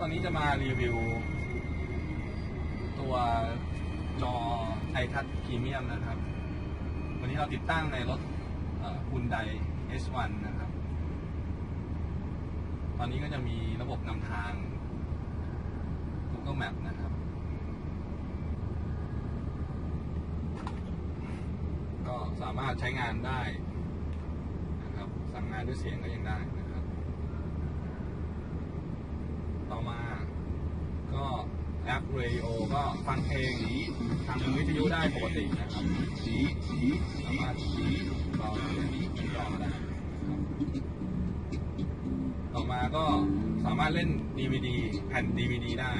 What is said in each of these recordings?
ตอนนี้จะมารีวิว ตัวจอไอทัชพรีเมียมนะครับ วันนี้เราติดตั้งในรถฮุนได S1 นะครับ ตอนนี้ก็จะมีระบบนำทาง Google Map นะครับ ก็สามารถใช้งานได้นะครับ สั่งงานด้วยเสียงก็ยังได้นะครับ ต่อมา ก็แอป Radio ก็ฟังเพลงทางวิทยุได้ปกตินะครับสามารถเราจอได้ต่อมาก็สามารถเล่น DVD แผ่น DVD ได้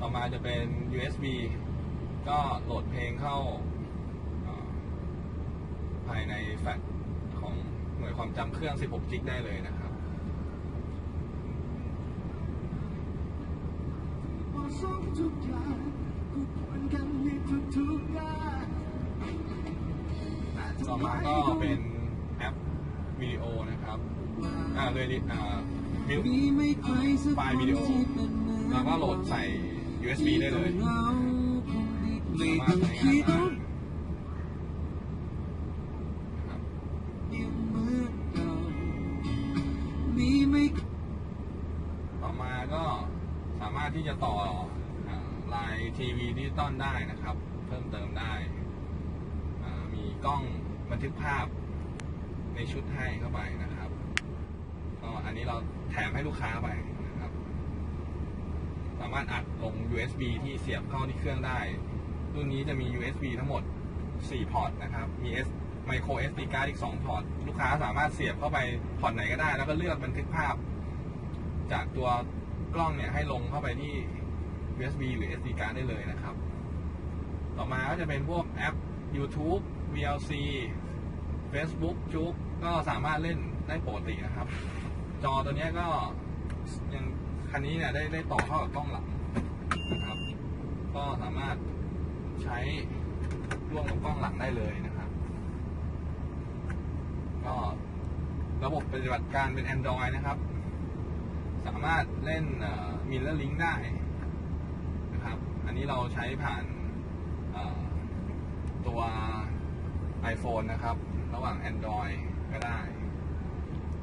ต่อมาจะเป็น USB ก็โหลดเพลงเข้า ภายในแฟลชของหน่วยความจำเครื่อง 16จิกได้เลยนะครับ ทุกอย่างกูควรกันในทุกๆอย่างต่อมาก็เป็นแอปวิดีโอนะครับ อ่าเลยดิอ่ามิวมีไม่ใครสักไฟล์ควินดีโอที่เป็นเหมือนแล้วก็โหลดใส่ USB ได้เลยเหงาคงไม่สามารถต้องใช้คิดงานได้นะครับ ยังเหมือนเก่ามีไม่ ต่อมาก็สารถที่จะต่อลายทีวีดิจิตอลได้นะครับ เพิ่มเติมได้ มีกล้องบันทึกภาพในชุดให้เข้าไปนะครับก็อันนี้เราแถมให้ลูกค้าไปนะครับ สามารถอัดลง USB ที่เสียบเข้าที่เครื่องได้ รุ่นนี้จะมี USB ทั้งหมด 4 พอร์ตนะครับ มี S micro SD card อีก 2 พอร์ต ลูกค้าสามารถเสียบเข้าไปพอร์ตไหนก็ได้ แล้วก็เลือกบันทึกภาพ จากตัว กล้องเนี่ยให้ลงเข้าไปที่ USB หรือ SD card ได้เลยนะครับ ต่อมาก็จะเป็นพวกแอป YouTube VLC Facebook จุกก็สามารถเล่นได้ปกตินะครับ จอตัวเนี้ยก็ยังคันนี้เนี่ยได้ได้ต่อเข้ากับกล้องหลังนะครับ ก็สามารถใช้ร่วมกับกล้องหลังได้เลยนะครับ ก็ระบบปฏิบัติการเป็น Android นะครับ สามารถเล่นมิลเลอร์ลิงได้นะครับ อันนี้เราใช้ผ่านตัว iPhone นะครับ ระหว่าง Android ก็ได้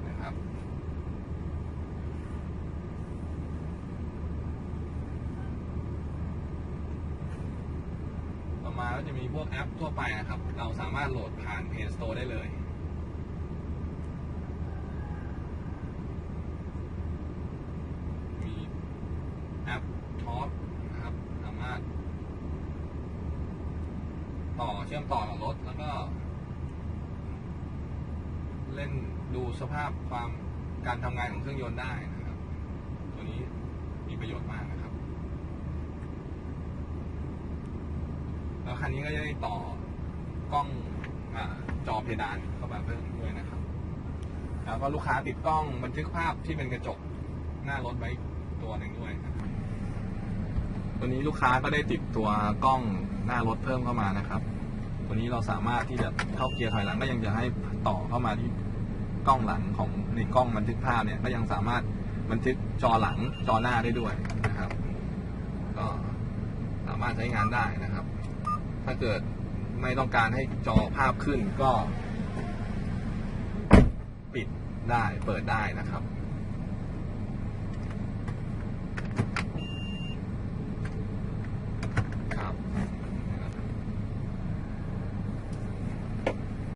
นะครับต่อมาก็จะมีพวกแอปทั่วไปนะครับ เราสามารถโหลดผ่าน Play Store ได้เลย มีแอปท็อปนะครับ สามารถ ต่อเชื่อมต่อกับรถแล้วก็ เล่นดูสภาพความการทำงานของเครื่องยนต์ได้นะครับ ตัวนี้มีประโยชน์มากนะครับ แล้วคันนี้ก็จะได้ต่อกล้องอจอเพดานเข้ามาเพิ่มด้วยนะครับ แล้วก็ลูกค้าติดกล้องบันทึกภาพที่เป็นกระจกหน้ารถไว้ตัวหนึ่งด้วยนะครับตัวนี้ลูกค้าก็ได้ติดตัวกล้องหน้ารถเพิ่มเข้ามานะครับ ตัวนี้เราสามารถที่จะเข้าเกียร์ถอยหลังก็ยังจะให้ต่อเข้ามาที่กล้องหลังของในกล้องบันทึกภาพเนี่ยก็ยังสามารถบันทึกจอหลังจอหน้าได้ด้วยนะครับ ก็สามารถใช้งานได้นะครับ ถ้าเกิดไม่ต้องการให้จอภาพขึ้นก็ ปิดได้เปิดได้นะครับ